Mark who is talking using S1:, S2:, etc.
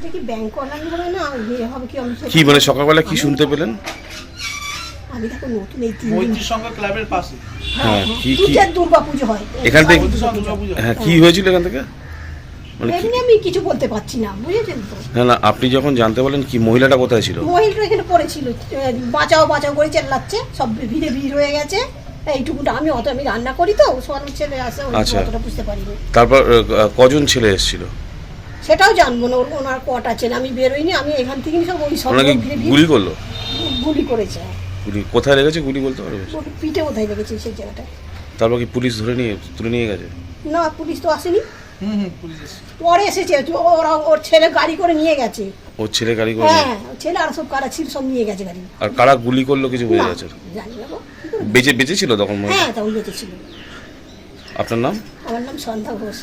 S1: এটা কি bank online হবে না? ইয়ে হবে কি আমি
S2: কি মানে সকালবেলা কি শুনতে পেলেন?
S1: আমি নতুন এই তিন
S3: মৈত্রী সংঘ ক্লাবের পাশে।
S2: হ্যাঁ কি
S1: হয়।
S2: এখান থেকে হ্যাঁ। কি হয়েছিল এখান থেকে? মানে
S1: এমনি আমি কিছু বলতে পারছি না বুঝেছেন তো?
S2: না না আপনি যখন জানতে বলেন কি মহিলাটা কোথায় ছিল?
S1: মহিলাটা এখানে পড়েছিল। বাঁচাও বাঁচাও করে চেল্লাচ্ছে সব ভিড়ে ভিড় হয়ে গেছে। এইটুকুটা আমি অত আমি রান্না করি তো সব ছেলে আসে
S2: আচ্ছা।
S1: অতটা বুঝতে পারিনি।
S2: তারপর কজন ছেলে এসেছিল?
S1: সেটাও জানব না ওর- ওনার কটা ছেলে আমি বেরোইনি আমি এখান থেকে সব ওই সব
S2: গুলি করল?
S1: গুলি করেছে।
S2: গুলি কোথায় লেগেছে? গুলি বলতে পারবে?
S1: পিঠে কোথায় লেগেছে সেই জায়গাটায়।
S2: তারপর কি পুলিশ ধরে নিয়ে তুলে নিয়ে গেছে?
S1: না পুলিশ তো আসেনি।
S3: হুম হুম পুলিশ
S1: পরে এসেছে ওরা ওর ছেলে গাড়ি করে নিয়ে গেছে।
S2: ওর ছেলে গাড়ি করে
S1: হ্যাঁ ছেলে আর সব কারা ছিল সব নিয়ে গেছে গাড়ি।
S2: আর কারা গুলি করল কিছু বোঝা
S1: না,
S2: যাচ্ছে না।
S1: জানি না গো।
S2: বেঁচে বেঁচে ছিল তখন
S1: হ্যাঁ? তখন বেঁচে ছিল
S2: আপনার নাম?
S1: আমার নাম সন্ধ্যা ঘোষ।